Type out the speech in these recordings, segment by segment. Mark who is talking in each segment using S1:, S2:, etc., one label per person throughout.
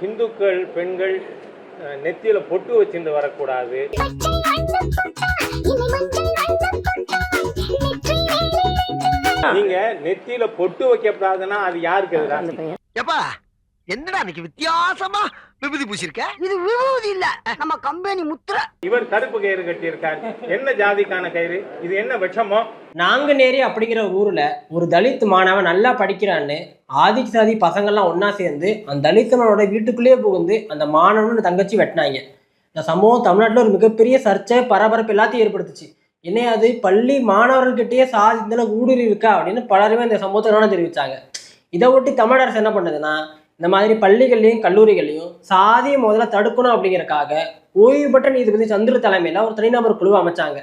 S1: ஹிந்துக்கள் பெண்கள் நெத்தியில பொட்டு வச்சுட்டு வரக்கூடாது. நீங்க நெத்தியில பொட்டு வைக்கப்படாதுன்னா அது யாருக்கு எதிராக
S2: எப்பா என்னடா இன்னைக்கு வித்தியாசமா விபூதி பூசிருக்க?
S3: இது விபூதி இல்ல. நம்ம கம்பெனி முத்திர.
S1: இவர் கருப்பு கயிறு கட்டியிருக்கார். என்ன ஜாதிக்கான கயிறு? இது என்ன விஷமோ?
S4: நாங்குநேரி அப்படிங்கிற ஒரு ஊர்ல ஒரு தலித் மாணவன் நல்லா படிக்கிறான்னு ஆதி சாதி பசங்கள்லாம் ஒண்ணா சேர்ந்து அந்த தலித்தனோட வீட்டுக்குள்ளேயே புகுந்து அந்த மாணவனோட தங்கச்சி வெட்டினாங்க. இந்த சம்பவம் தமிழ்நாட்டில் ஒரு மிகப்பெரிய சர்ச்சை பரபரப்பு எல்லாத்தையும் ஏற்படுத்துச்சு. என்ன அது? பள்ளி மாணவர்கள்கிட்டயே சாதி இந்த அளவுக்கு ஊடுருவி இருக்கா அப்படின்னு பலருமே இந்த சம்பவத்தை தெரிவிச்சாங்க. இதை ஒட்டி தமிழ் அரசு என்ன பண்ணுதுன்னா இந்த மாதிரி பள்ளிகள்லையும் கல்லூரிகள்லையும் சாதியை முதல்ல தடுக்கணும் அப்படிங்கிறக்காக ஓய்வு பெற்ற நீதிபதி சந்திர தலைமையில் ஒரு தனிநபர் குழு அமைச்சாங்க.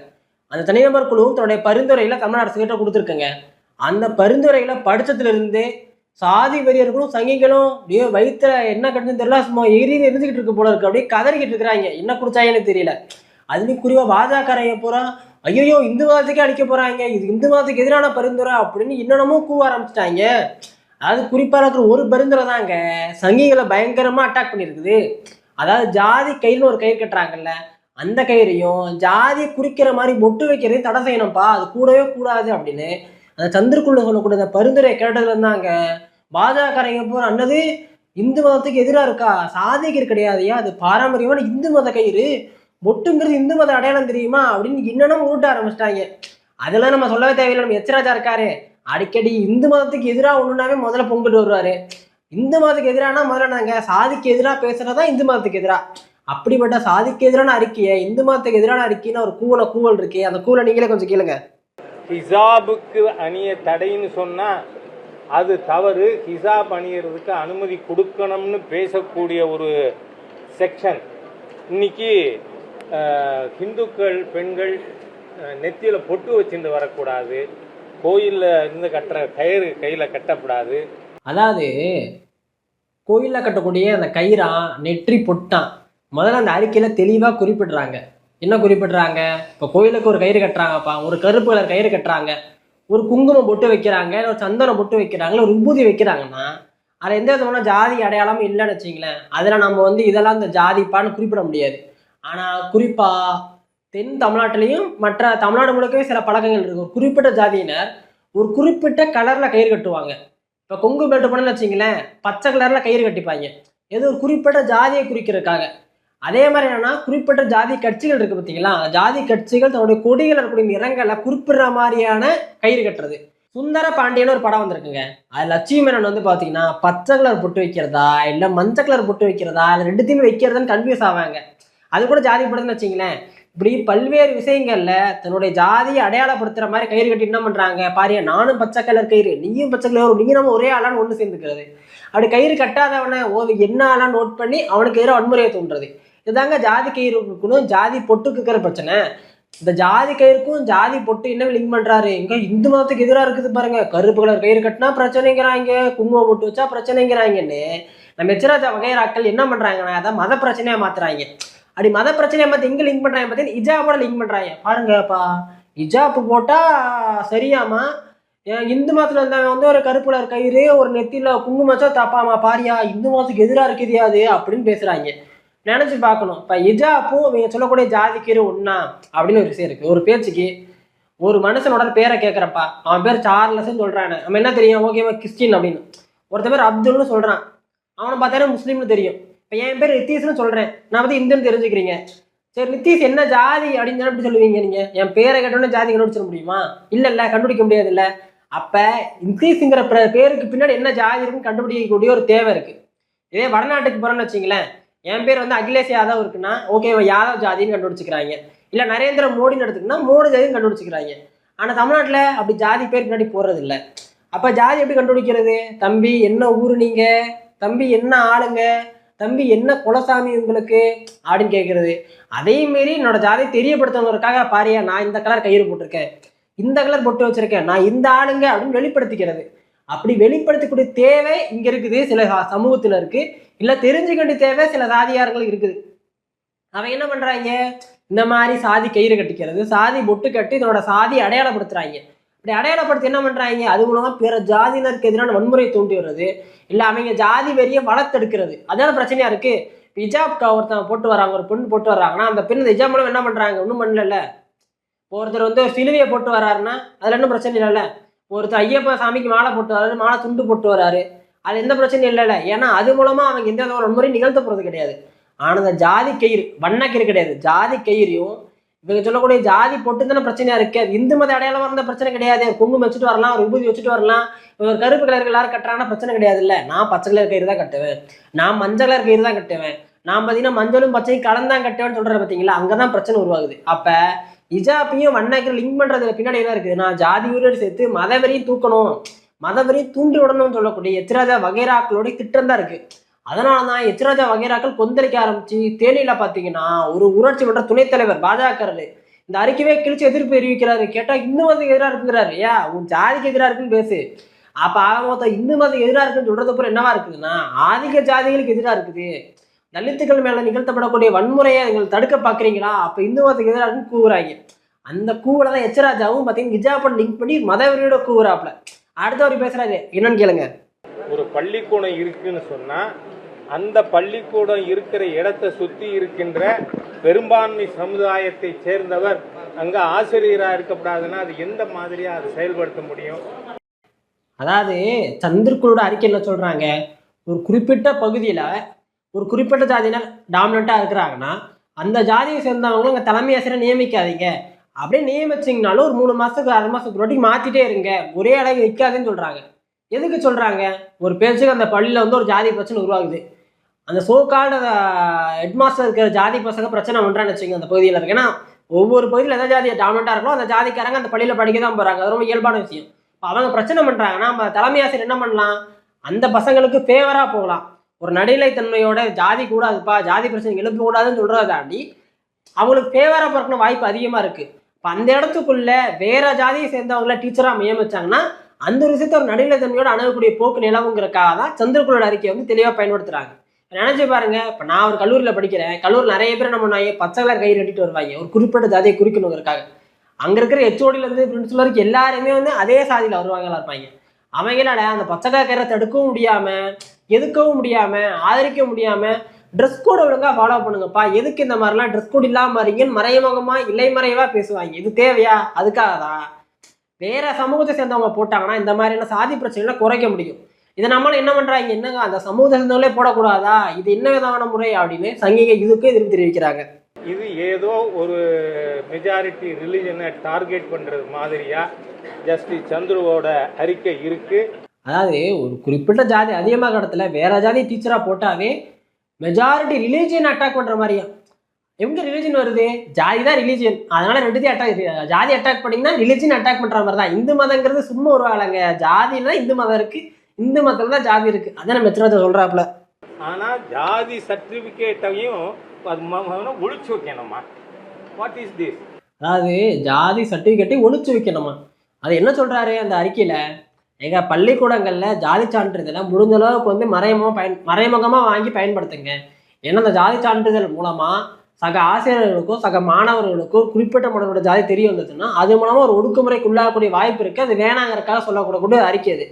S4: அந்த தனிநபர் குழுவும் தன்னுடைய பரிந்துரையில தமிழ் அரசு கிட்ட கொடுத்துருக்குங்க. அந்த பரிந்துரைகளை படித்ததுலேருந்து சாதி வெறியர்களும் சங்கிகளும் அப்படியே வயிற்றுல என்ன கட்டுன்னு தெரியல சும்மா எரிந்து இருந்துகிட்டு இருக்கு போல இருக்கு அப்படியே கதறிக்கிட்டு இருக்கிறாங்க. என்ன குடிச்சாங்கன்னு தெரியல. அதுலேயும் குறிவாக பாஜகரைய பூரா ஐயோ இந்து மதத்துக்கே அடிக்க போகிறாங்க இது இந்து மதத்துக்கு எதிரான பரிந்துரை அப்படின்னு என்னென்னமோ கூவ ஆரம்பிச்சிட்டாங்க. அதாவது குறிப்பாக இருக்கிற ஒரு பரிந்துரை தாங்க. சங்கிகளை பயங்கரமாக அட்டாக் பண்ணியிருக்குது அதாவது ஜாதி கையில் ஒரு கயிறு கட்டுறாங்கல்ல அந்த கயிறையும் ஜாதியை குறிக்கிற மாதிரி பொட்டு வைக்கிறதையும் தடை செய்யணும்ப்பா அது கூடவே கூடாது அப்படின்னு. அந்த சந்திரக்குள்ள சொல்லக்கூடிய அந்த பரிந்துரை கேட்டதுல இருந்தாங்க. பாஜகரைங்க போற அன்னது இந்து மதத்துக்கு எதிராக இருக்கா? சாதிகர் கிடையாதையா அது பாரம்பரியமான இந்து மத கயிறு. பொட்டுங்கிறது இந்து மத அடையாளம் தெரியுமா? அப்படின்னு என்னென்ன உருட்ட ஆரம்பிச்சிட்டாங்க. அதெல்லாம் நம்ம சொல்லவே தேவையில்லை. நம்ம எச்சராஜா இருக்காரு. அடிக்கடி இந்து மதத்துக்கு எதிராக ஒன்றுனாவே முதல்ல பொங்கிட்டு வருவாரு. இந்து மதத்துக்கு எதிரானா முதல்ல நாங்கள் சாதிக்கு எதிராக பேசுறதா இந்து மதத்துக்கு எதிராக அப்படிப்பட்ட சாதிக்கு எதிரான அறிக்கையை இந்து மதத்துக்கு எதிரான அறிக்கைன்னு ஒரு கூவல கூவல் இருக்கு அந்த கூவலை நீங்களே கொஞ்சம் கேளுங்க.
S1: ஹிசாபுக்கு அணிய தடைன்னு சொன்னா அது தவறு. ஹிசாப் அணியறதுக்கு அனுமதி கொடுக்கணும்னு பேசக்கூடிய ஒரு செக்ஷன் இன்னைக்கு ஹிந்துக்கள் பெண்கள் நெத்தியில் பொட்டு வச்சுட்டு வரக்கூடாது. கோயிலில் இருந்து கட்டுற கயிறு கையில் கட்டக்கூடாது.
S4: அதாவது கோயிலில் கட்டக்கூடிய அந்த கயிறான் நெற்றி பொட்டான். முதல்ல அந்த அறிக்கையில் தெளிவாக குறிப்பிடுறாங்க. என்ன குறிப்பிடுறாங்க? இப்போ கோயிலுக்கு ஒரு கயிறு கட்டுறாங்கப்பா ஒரு கருப்பு கலர் கயிறு கட்டுறாங்க. ஒரு குங்குமம் பொட்டு வைக்கிறாங்க இல்லை ஒரு சந்தனம் பொட்டு வைக்கிறாங்க ஒரு விபூதி வைக்கிறாங்கன்னா அதில் எந்த விதமான ஜாதி அடையாளமும் இல்லைன்னு வச்சிங்களேன். அதில் நம்ம வந்து இதெல்லாம் இந்த ஜாதிப்பான்னு குறிப்பிட முடியாது. ஆனால் குறிப்பாக தென் தமிழ்நாட்டிலையும் மற்ற தமிழ்நாடு முழுக்கவே சில பழக்கங்கள் இருக்கும் ஒரு குறிப்பிட்ட ஜாதியினர் ஒரு குறிப்பிட்ட கலரில் கயிறு கட்டுவாங்க. இப்போ கொங்கு பெல்ட் பண்ணல வச்சிங்களேன் பச்சை கலரில் கயிறு கட்டிப்பாங்க. ஏதோ ஒரு குறிப்பிட்ட ஜாதியை குறிக்கிறதுக்காக. அதே மாதிரி என்னன்னா குறிப்பிட்ட ஜாதி கட்சிகள் இருக்குது பார்த்தீங்களா அந்த ஜாதி கட்சிகள் தன்னுடைய கொடிகள் இருக்கக்கூடிய நிறங்களை குறிப்பிடுற மாதிரியான கயிறு கட்டுறது. சுந்தர பாண்டியன்னு ஒரு படம் வந்திருக்குங்க. அது லட்சுமி மேனன் வந்து பார்த்தீங்கன்னா பச்சை கலர் பொட்டு வைக்கிறதா இல்லை மஞ்சள் கலர் பொட்டு வைக்கிறதா இல்லை ரெண்டுத்தையுமே வைக்கிறதுன்னு கன்ஃபியூஸ் ஆவாங்க. அது கூட ஜாதி படத்துன்னு வச்சிங்களேன். இப்படி பல்வேறு விஷயங்கள்ல தன்னுடைய ஜாதியை அடையாளப்படுத்துற மாதிரி கயிறு கட்டி என்ன பண்றாங்க? பாரியா நானும் பச்சை கலர் கயிறு நீயும் பச்சை கலர் நீங்க நம்ம ஒரே ஆளான்னு ஒன்று சேர்ந்துக்கிறது. அப்படி கயிறு கட்டாதவனை ஓ என்ன ஆளான்னு நோட் பண்ணி அவனுக்கு எதிராக வன்முறையை தோன்றது இதுதாங்க ஜாதி கயிறுக்கும் ஜாதி பொட்டுக்கு இருக்கிற பிரச்சனை. இந்த ஜாதி கயிறுக்கும் ஜாதி பொட்டு என்ன லிங்க் பண்றாரு? இங்க இந்து மதத்துக்கு எதிராக இருக்குது பாருங்க. கருப்பு கலர் கயிறு கட்டினா பிரச்சனைங்கிறாங்க குங்குமம் பொட்டு வச்சா பிரச்சனைங்கிறாங்கன்னு. நம்ம எச்சராஜா வகைராக்கள் என்ன பண்றாங்கன்னா அதை மத பிரச்சனையா மாத்துறாங்க. அப்படி மத பிரச்சனையை பார்த்து எங்கே லிங்க் பண்ணுறாங்க பார்த்தீங்கன்னா இஜாபோட லிங்க் பண்ணுறாங்க பாருங்கப்பா. இஜாப்பு போட்டால் சரியாமா ஏன் இந்து மதத்தில் இருந்தவன் வந்து ஒரு கருப்புல கயிறு ஒரு நெத்தியில் குங்குமச்சா தப்பாமா பாரியா இந்து மதத்துக்கு எதிராக இருக்குதியா அது அப்படின்னு பேசுகிறாங்க நினச்சி பார்க்கணும். இப்போ இஜாப்பும் இவங்க சொல்லக்கூடிய ஜாதி ஒன்றா அப்படின்னு ஒரு விஷயம் இருக்குது ஒரு பேச்சுக்கு ஒரு மனுஷனோட பேரை கேட்குறப்பா அவன் பேர் சார்லஸ்ன்னு சொல்கிறான் நம்ம என்ன தெரியும்? ஓகேவா கிறிஸ்டின் அப்படின்னு. ஒருத்த பேர் அப்துல்னு சொல்கிறான் அவனை பார்த்தாலே முஸ்லீம்னு தெரியும். இப்போ என் பேர் நித்தீஷ்னு சொல்கிறேன் நான் வந்து இந்துன்னு தெரிஞ்சுக்கிறீங்க. சரி நித்தீஷ் என்ன ஜாதி அப்படின்னு தானே எப்படி சொல்லுவீங்க நீங்கள் என் பேரை கேட்டோன்னே ஜாதி கண்டுபிடிச்சிட முடியுமா? இல்லை இல்லை கண்டுபிடிக்க முடியாது இல்லை அப்போ நித்தீஷுங்கிற பேருக்கு பின்னாடி என்ன ஜாதி இருக்குன்னு கண்டுபிடிக்கக்கூடிய ஒரு தேவை இருக்குது இதே வடநாட்டுக்கு போகிறேன்னு வச்சுங்களேன். என் பேர் வந்து அகிலேஷ் யாதவ் இருக்குன்னா ஓகே யாதவ் ஜாதின்னு கண்டுபிடிச்சிக்கிறாங்க. இல்லை நரேந்திர மோடின்னு எடுத்துக்கினா மோடி ஜாதின்னு கண்டுபிடிச்சிக்கிறாங்க. ஆனால் தமிழ்நாட்டில் அப்படி ஜாதி பேர் பின்னாடி போகிறது இல்லை அப்போ ஜாதி எப்படி கண்டுபிடிக்கிறது? தம்பி என்ன ஊரு நீங்கள் தம்பி என்ன ஆளுங்க? தம்பி என்ன குலசாமி உங்களுக்கு? அப்படின்னு கேட்கறது. அதே மாரி என்னோட ஜாதியை தெரியப்படுத்தவங்களுக்காக பாரியா நான் இந்த கலர் கயிறு போட்டிருக்கேன். இந்த கலர் பொட்டு வச்சிருக்கேன். நான் இந்த ஆளுங்க அப்படின்னு வெளிப்படுத்திக்கிறது. அப்படி வெளிப்படுத்தக்கூடிய தேவை இங்க இருக்குது. சில சமூகத்தில் சமூகத்துல இருக்கு. இல்ல தேவை சில சாதியார்களுக்கு இருக்குது. அவன் என்ன பண்றாங்க? இந்த மாதிரி சாதி கயிறு கட்டிக்கிறது சாதி பொட்டு கட்டி இதனோட சாதி அடையாளப்படுத்துறாங்க. இப்படி அடையாளப்படுத்தி என்ன பண்றாங்க? அது மூலமா பிற ஜாதியினருக்கு எதிரான வன்முறை தூண்டி வர்றது இல்ல அவங்க ஜாதி வெறியை வளர்த்தெடுக்கிறது. அதான பிரச்சனையா இருக்கு? இப்ப ஹிஜாப் ஒருத்தன் போட்டு வராங்க ஒரு பெண் போட்டு வர்றாங்கன்னா அந்த பெண் இந்த ஹிஜாப் மூலம் என்ன பண்றாங்க? ஒன்றும் பண்ணல ஒருத்தர் வந்து ஒரு சிலுவையை போட்டு வர்றாருன்னா அதுல என்ன பிரச்சனை இல்லைல்ல. ஒருத்தர் ஐயப்ப சாமிக்கு மாலை போட்டு வர்றாரு மாலை துண்டு போட்டு வர்றாரு அது எந்த பிரச்சனையும் இல்லைல்ல. ஏன்னா அது மூலமா அவங்க எந்த விதமான வன்முறையும் நிகழ்த்த போறது கிடையாது. ஆனால் அந்த ஜாதி கயிறு வண்ணக்கயிறு கிடையாது. ஜாதி கயிறையும் இவங்க சொல்லக்கூடிய ஜாதி பொட்டு தானே பிரச்சனையா இருக்கு. இந்து மத அடையாளம் இருந்த பிரச்சனை கிடையாது. குங்குமம் வச்சுட்டு வரலாம் ஒரு உபதி வச்சுட்டு வரலாம். ஒரு கருப்பு கலர் எல்லாரும் கட்டுறாங்கன்னா பிரச்சனை கிடையாது இல்லை நான் பச்சை கலர் கயிறு தான் கட்டுவேன். நான் மஞ்சள் கலர் கயிறு தான் கட்டுவேன். நான் பார்த்தீங்கன்னா மஞ்சளும் பச்சையும் கலந்தான் கட்டுவேன்னு சொல்றது பார்த்தீங்களா அங்கதான் பிரச்சனை உருவாகுது. அப்ப இஜாப்பையும் வண்ணாக்கிற லிங்க் பண்றதுல பின்னாடி என்ன இருக்குது? நான் ஜாதி உயிரோடு சேர்த்து மதவெறியும் தூக்கணும். மதவெறியும் தூண்டி விடணும்னு சொல்லக்கூடிய எத்திராஜா வகைராக்களுடைய திட்டம் தான் இருக்கு. அதனால தான் எச்சராஜா வகைராக்கள் கொந்தளிக்க ஆரம்பிச்சு தேனியில் பார்த்தீங்கன்னா ஒரு ஊராட்சி மன்ற துணைத் தலைவர் இந்த அறிக்கையே கிழிச்சு எதிர்ப்பு தெரிவிக்கிறாரு. கேட்டால் இந்து மதத்துக்கு எதிராக இருக்குங்கிறாரு. ஏன் உன் ஜாதிக்கு எதிராக இருக்குன்னு பேசு. அப்போ ஆக மொத்தம் இந்து மதத்துக்கு எதிராக இருக்குன்னு சொல்கிறது அப்புறம் என்னவா இருக்குதுன்னா ஆதிக்க ஜாதிகளுக்கு எதிராக இருக்குது. தலித்துக்கள் மேலே நிகழ்த்தப்படக்கூடிய வன்முறையை நீங்கள் தடுக்க பார்க்குறீங்களா அப்போ இந்து மதத்துக்கு எதிராக இருக்குன்னு கூவுறாங்க. அந்த கூவுல தான் எச்சராஜாவும் பார்த்தீங்கன்னா கிஜாபன் லிங்க் பண்ணி மதவெறியோட கூவுறாப்ல அடுத்தவர் பேசுறாரு. என்னன்னு கேளுங்க.
S1: ஒரு பள்ளிக்கூடம் இருக்குன்னு சொன்னா அந்த பள்ளிக்கூடம் இருக்கிற இடத்தை சுத்தி இருக்கின்ற பெரும்பான்மை சமுதாயத்தை சேர்ந்தவர் அங்க ஆசிரியரா இருக்கக்கூடாதுன்னா அது எந்த மாதிரியா அதை செயல்படுத்த முடியும்?
S4: அதாவது சந்திரகுலோட அறிக்கையில் சொல்கிறாங்க சொல்றாங்க? ஒரு குறிப்பிட்ட பகுதியில ஒரு குறிப்பிட்ட ஜாதியினர் டாமினண்டா இருக்கிறாங்கன்னா அந்த ஜாதியை சேர்ந்தவங்களும் உங்க தலைமை ஆசிரியர் நியமிக்காதீங்க. அப்படியே நியமிச்சிங்கனாலும் ஒரு மூணு மாசத்துக்கு ஆறு மாசத்துக்கு ரொட்டி மாத்திட்டே இருங்க. ஒரே அழகு நிற்காதுன்னு சொல்றாங்க. எதுக்கு சொல்றாங்க? ஒரு பேச்சுக்கு அந்த பள்ளியில வந்து ஒரு ஜாதி பிரச்சனை உருவாகுது. அந்த சோகால்டு ஹெட்மாஸ்டர் இருக்கிற ஜாதி பசங்க பிரச்சனை பண்ணுறான்னு வச்சுங்க அந்த பகுதியில் இருக்கு. ஏன்னா ஒவ்வொரு பகுதியில் எந்த ஜாதி டாமினண்டா இருக்கோ அந்த ஜாதிக்காரங்க அந்த பள்ளியில் படிக்க தான் போகிறாங்க அது ரொம்ப இயல்பான விஷயம். இப்போ அவங்க பிரச்சனை பண்ணுறாங்கன்னா நம்ம தலைமை ஆசிரியர் என்ன பண்ணலாம்? அந்த பசங்களுக்கு ஃபேவராக போகலாம். ஒரு நடுநிலைத்தன்மையோட ஜாதி கூடாதுப்பா ஜாதி பிரச்சனை எழுப்ப கூடாதுன்னு தாண்டி அவங்களுக்கு ஃபேவராக பிறக்கணும் வாய்ப்பு அதிகமாக இருக்குது இப்போ அந்த இடத்துக்குள்ள வேற ஜாதியை சேர்ந்தவங்கள டீச்சராக நியமிச்சாங்கன்னா அந்த ஒரு விஷயத்த ஒரு நடுநிலைத்தன்மையோட அணுகக்கூடிய போக்கு நிலவுங்கிறக்காக தான் சந்திரகுலோட அறிக்கையை வந்து தெளிவாக பயன்படுத்துகிறாங்க நினைச்சு பாருங்க இப்போ நான் ஒரு கல்லூரியில் படிக்கிறேன். கல்லூரியில் நிறைய பேர் நம்ம நான் பச்சை கலர் கயிறு கட்டிட்டு வருவாங்க. ஒரு குறிப்பிட்ட ஜாதியை குறிக்கணுங்கிறக்காக அங்கே இருக்கிற ஹெச்ஓடியிலேருந்து பிரின்சிபல் வரைக்கும் எல்லாருமே வந்து அதே சாதியில் வருவாங்களா இருப்பாங்க. அவங்களால அந்த பச்சை கலர் கயிறை தடுக்கவும் முடியாமல் எதுக்கவும் முடியாமல் ஆதரிக்க முடியாமல் ட்ரெஸ் கோடு ஒழுங்கா ஃபாலோ பண்ணுங்கப்பா. எதுக்கு இந்த மாதிரிலாம் ட்ரெஸ் கோட் இல்லாமல் இருக்கீங்கன்னு மறைமுகமாக இல்லை இலைமறைவா பேசுவாங்க. இது தேவையா? அதுக்காக தான் வேற சமூகத்தை சேர்ந்தவங்க போட்டாங்கன்னா இந்த மாதிரியான சாதி பிரச்சனைகளை குறைக்க முடியும். இதை நம்மள என்ன பண்றாங்க? என்னங்க? அந்த சமூகத்தை சேர்ந்தவங்களே போடக்கூடாதா? இது என்ன விதமான முறை அப்படின்னு சங்கிக இதுக்கு எதிர்ப்பு தெரிவிக்கிறாங்க.
S1: இது ஏதோ ஒரு மெஜாரிட்டி ரிலிஜனை டார்கெட் பண்றது மாதிரியா? ஜஸ்டிஸ் சந்துருவோட அறிக்கை இருக்கு.
S4: அதாவது ஒரு குறிப்பிட்ட ஜாதி அதிகமாக இடத்துல வேற ஜாதி டீச்சராக போட்டாவே மெஜாரிட்டி ரிலீஜியன் அட்டாக் பண்ணுற மாதிரியா? எங்க ரிலீஜன் வருது? ஜாதி தான் ரிலீஜியன் அதனால ரெண்டுத்தையும் அட்டாக் ஜாதி அட்டாக் பண்ணீங்கன்னா ரிலீஜன் அட்டாக் பண்ற மாதிரி தான் இந்து மதங்கிறது சும்மா ஒரு வேலைங்க ஜாதியில தான் இந்து மதம் இருக்கு. இந்து மதத்துல தான் ஜாதி இருக்கு. அதான் மெத்ராஜா சொல்றாப்ல
S1: ஆனா ஜாதி சர்டிபிகேட்டையும் அது ஒழிச்சு வைக்கணுமா? வாட் இஸ் திஸ்
S4: அதாவது ஜாதி சர்டிஃபிகேட்டை ஒழிச்சு வைக்கணுமா? அது என்ன சொல்றாரு அந்த அறிக்கையில? எங்க பள்ளிக்கூடங்கள்ல ஜாதி சான்றிதழை முடிஞ்ச அளவுக்கு வந்து மறைமுகமா பயன் மறைமுகமா வாங்கி பயன்படுத்துங்க. ஏன்னா அந்த ஜாதி சான்றிதழ் மூலமா சக ஆசிரியர்களுக்கோ சக மாணவர்களுக்கோ குறிப்பிட்ட மாணவரோட ஜாதி தெரிய வந்ததுன்னா அது மூலமா ஒரு ஒடுக்குமுறைக்கு உள்ளாகக்கூடிய வாய்ப்பு இருக்கு. அது வேணாங்கிறதுக்காக சொல்லக்கூடக்கூடிய அறிக்கை அது.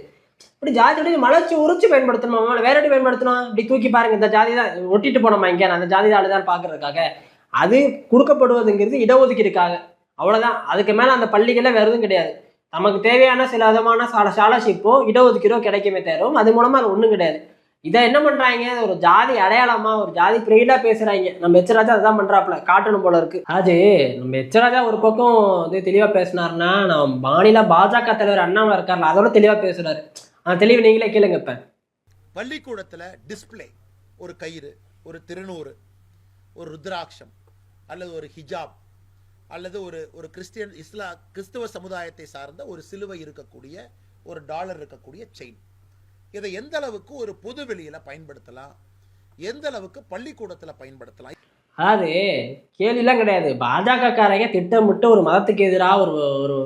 S4: இப்படி ஜாதி ஜாதியோட மலைச்சு உரிச்சு பயன்படுத்தணுமா? வேற எப்படி பயன்படுத்தணும்? இப்படி தூக்கி பாருங்க இந்த ஜாதி தான் ஒட்டிட்டு போனோமா இங்கே? அந்த ஜாதி ஆளு தான் பாக்குறதுக்காக. அது கொடுக்கப்படுவதுங்கிறது இடஒதுக்கீடுக்காக. அவ்வளவுதான். அதுக்கு மேல அந்த பள்ளிகள்ல வேற எதுவும் கிடையாது. நமக்கு தேவையான சில விதமான ஸ்காலர்ஷிப்போ இடஒதுக்கீடோ கிடைக்குமே தேரும் அது மூலமா அது ஒண்ணும் கிடையாது. இதை என்ன பண்றாங்க? ஒரு ஜாதி அடையாளமா ஒரு ஜாதி பிரைடா பேசுறாங்க. நம்ம எச்சராஜா அதான் பண்றாப்புல. காட்டணும் போல இருக்கு. அது நம்ம எச்சராஜா ஒரு பக்கம் வந்து தெளிவா பேசினாருன்னா நம்ம மாநில பாஜக தலைவர் அண்ணாமலை இருக்கார்ல அதோட தெளிவா பேசுறாரு. தெளிவு நீங்களே கேளுங்க இப்ப.
S5: பள்ளிக்கூடத்தில் டிஸ்ப்ளே ஒரு கயிறு ஒரு திருநூறு ஒரு ருத்ராட்சம் அல்லது ஒரு ஹிஜாப் அல்லது ஒரு ஒரு கிறிஸ்டியன் இஸ்லா கிறிஸ்தவ சமுதாயத்தை சார்ந்த ஒரு சிலுவை இருக்கக்கூடிய ஒரு டாலர் இருக்கக்கூடிய செயின் இதை எந்த அளவுக்கு ஒரு பொது வெளியில பயன்படுத்தலாம்? எந்த அளவுக்கு பள்ளிக்கூடத்தில் பயன்படுத்தலாம்?
S4: அதாவது கேள்விலாம் கிடையாது. பாஜக காரங்க திட்டமிட்டு ஒரு மதத்துக்கு எதிராக ஒரு ஒரு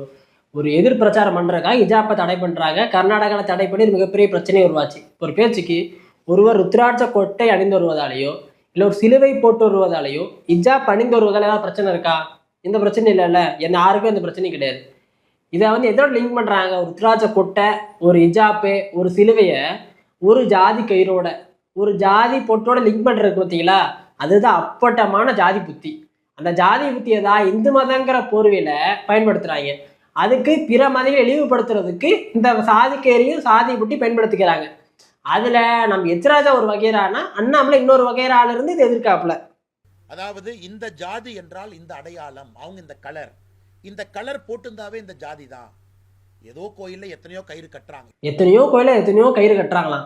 S4: ஒரு எதிர் பிரச்சாரம் பண்ணுறக்காக இஜாப்பை தடை பண்ணுறாங்க கர்நாடகாவில் தடை பண்ணி மிகப்பெரிய பிரச்சனை உருவாச்சு. ஒரு பேச்சுக்கு ஒருவர் ருத்ராட்ச கொட்டை அணிந்து வருவதாலேயோ இல்லை ஒரு சிலுவை போட்டு வருவதாலேயோ இஜாப் அணிந்து வருவதால் ஏதாவது பிரச்சனை இருக்கா? எந்த பிரச்சனையும் இல்லைல்ல. என்ன யாருக்கும் எந்த பிரச்சனையும் கிடையாது. இதை வந்து எதோட லிங்க் பண்ணுறாங்க ஒரு ருத்ராட்ச கொட்டை ஒரு இஜாப்பு ஒரு சிலுவையை ஒரு ஜாதி கயிறோட ஒரு ஜாதி பொட்டோட லிங்க் பண்ணுறது பார்த்தீங்களா? அதுதான் அப்பட்டமான ஜாதி புத்தி. அந்த ஜாதி புத்தியை தான் இந்து மதங்கிற போர்வையில் பயன்படுத்துகிறாங்க அதுக்கு பிற மதங்களை இழிவுபடுத்துறதுக்கு இந்த சாதி கயிறையும் சாதி புட்டி பயன்படுத்திக்கிறாங்க. அதுல நம்ம எச்ராஜா ஒரு வகைரானா அண்ணாமலை இன்னொரு வகைரால இருந்து இது எதிர்க்காப்புல.
S5: அதாவது இந்த ஜாதி என்றால் இந்த அடையாளம் அவங்க இந்த கலர். இந்த கலர் போட்டிருந்தாவே இந்த ஜாதி தான். ஏதோ கோயில்ல எத்தனையோ கயிறு கட்டுறாங்க.
S4: எத்தனையோ கோயில எத்தனையோ கயிறு கட்டுறாங்களாம்.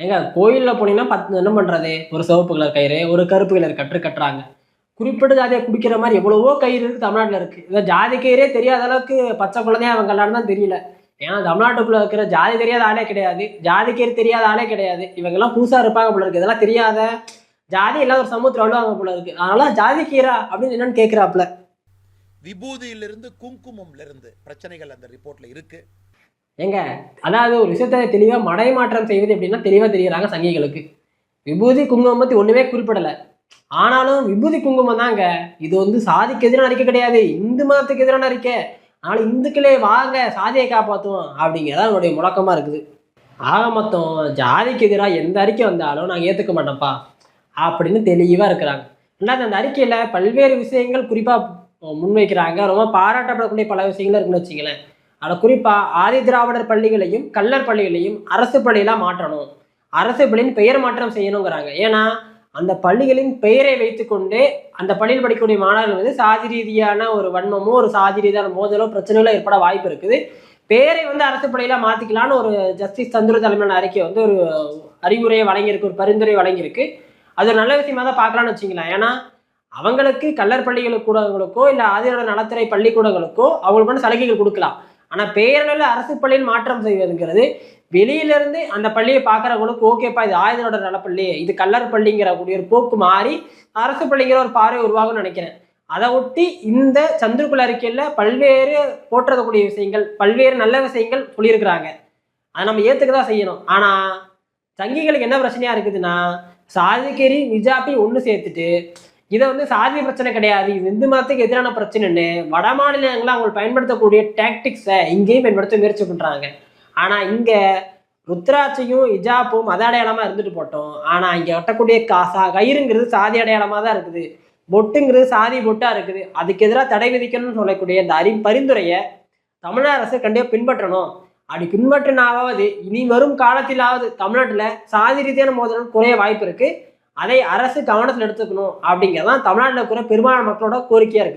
S4: ஏங்க கோயில்ல போனீங்கன்னா பத்து என்ன பண்றது? ஒரு சிவப்பு கலர் கயிறு ஒரு கருப்பு கலர் கட்டு கட்டுறாங்க. குறிப்பிட்ட ஜாதியை குடிக்கிற மாதிரி எவ்வளவோ கயிறு இருக்கு தமிழ்நாட்டில் இருக்கு. இந்த ஜாதி கயிறே தெரியாத அளவுக்கு பச்சை குழந்தைய அவங்க கல்யாணம் தான் தெரியல. ஏன்னா தமிழ்நாட்டுக்குள்ள இருக்கிற ஜாதி தெரியாத ஆளே கிடையாது. ஜாதி கயிறு தெரியாத ஆளே கிடையாது. இவங்கெல்லாம் புதுசா இருப்பாங்க போல இருக்கு. இதெல்லாம் தெரியாத ஜாதி இல்லாத ஒரு சமூகத்தில் அழுவாங்க போல இருக்கு. அதனால ஜாதி கீரா அப்படின்னு என்னன்னு கேட்கிறாப்புல
S5: விபூதியிலிருந்து குங்குமம்ல இருந்து பிரச்சனைகள் அந்த ரிப்போர்ட்ல இருக்கு.
S4: ஏங்க அதாவது ஒரு விஷயத்தை தெளிவாக மடைமாற்றம் செய்வது எப்படின்னா தெளிவாக தெரியுறாங்க சங்கிகளுக்கு. விபூதி குங்குமம் பற்றி ஒன்றுமே குறிப்பிடலை. ஆனாலும் விபூதி குங்குமம் தாங்க. இது வந்து சாதிக்கு எதிரான அறிக்கை கிடையாது. இந்து மதத்துக்கு எதிரான அறிக்கை. அதனால இந்துக்களே வாங்க சாதியை காப்பாற்றுவோம் அப்படிங்கிறதா என்னுடைய முழக்கமாக இருக்குது. ஆக மொத்தம் ஜாதிக்கு எதிராக எந்த அறிக்கை வந்தாலும் நாங்கள் ஏற்றுக்க மாட்டோம்ப்பா அப்படின்னு தெளிவாக இருக்கிறாங்க. ரெண்டாவது அந்த அறிக்கையில் பல்வேறு விஷயங்கள் குறிப்பாக முன்வைக்கிறாங்க. ரொம்ப பாராட்டப்படக்கூடிய பல விஷயங்கள் இருக்குன்னு வச்சுங்களேன் அதில் குறிப்பாக ஆதி திராவிடர் பள்ளிகளையும் கல்லர் பள்ளிகளையும் அரசு பள்ளியெல்லாம் மாற்றணும். அரசு பள்ளின்னு பெயர் மாற்றம் செய்யணுங்கிறாங்க. ஏன்னா அந்த பள்ளிகளின் பெயரை வைத்துக்கொண்டு அந்த பள்ளியில் படிக்கக்கூடிய மாணவர்கள் வந்து சாதி ரீதியான ஒரு வன்மமோ ஒரு சாதி ரீதியான மோதலோ பிரச்சனைகளோ ஏற்பட வாய்ப்பு இருக்குது. பேரை வந்து அரசு பள்ளியில மாத்திக்கலாம்னு ஒரு ஜஸ்டிஸ் சந்துரு தலைமையான அறிக்கை வந்து ஒரு அறிவுரையை வழங்கியிருக்கு ஒரு பரிந்துரை வழங்கியிருக்கு. அது ஒரு நல்ல விஷயமா தான் பார்க்கலாம்னு வச்சுக்கலாம் ஏன்னா அவங்களுக்கு கல்லர் பள்ளிகளுக்கு கூடங்களுக்கோ இல்லை ஆதியோட நலத்துறை பள்ளிக்கூடங்களுக்கோ அவங்களுக்கு வந்து சலுகைகள் கொடுக்கலாம். ஆனால் பேரளவில் அரசு பள்ளியில் மாற்றம் செய்வதுங்கிறது வெளியிலிருந்து அந்த பள்ளியை பார்க்குறவங்களுக்கு ஓகேப்பா இது ஆயுதனோட நலப்பள்ளி இது கல்லர் பள்ளிங்கிற கூடிய ஒரு போக்கு மாறி அரசு பள்ளிங்கிற ஒரு பார்வை உருவாகும்னு நினைக்கிறேன். அதை ஒட்டி இந்த சந்திரகுல அறிக்கையில் பல்வேறு போற்றக்கூடிய விஷயங்கள் பல்வேறு நல்ல விஷயங்கள் சொல்லியிருக்கிறாங்க. அதை நம்ம ஏற்றுக்க தான் செய்யணும். ஆனால் சங்கிகளுக்கு என்ன பிரச்சனையாக இருக்குதுன்னா சாதிக்கேரி நிஜாப்பி ஒன்று சேர்த்துட்டு இதை வந்து சாதி பிரச்சனை கிடையாது இது இந்து மதத்துக்கு எதிரான பிரச்சனைன்னு வட மாநிலங்களை அவங்க பயன்படுத்தக்கூடிய டாக்டிக்ஸை இங்கேயும் பயன்படுத்த முயற்சி பண்ணுறாங்க ஆனால் இங்கே ருத்ராட்சையும் இஜாப்பும் மத அடையாளமாக இருந்துட்டு போட்டோம். ஆனால் இங்கே வெட்டக்கூடிய காசா கயிறுங்கிறது சாதி அடையாளமாக தான் இருக்குது. பொட்டுங்கிறது சாதி பொட்டாக இருக்குது. அதுக்கு எதிராக தடை விதிக்கணும்னு சொல்லக்கூடிய இந்த அறி பரிந்துரையை தமிழக அரசு கண்டிப்பாக பின்பற்றணும். அப்படி பின்பற்றினாவது இனி வரும் காலத்திலாவது தமிழ்நாட்டில் சாதி ரீதியான மோதல் குறைய வாய்ப்பு இருக்குது அதை அரசு கவனத்தில் எடுத்துக்கணும் அப்படிங்கிறதான் தமிழ்நாட்டில் இருக்கிற பெரும்பாலான மக்களோட கோரிக்கையாக இருக்குது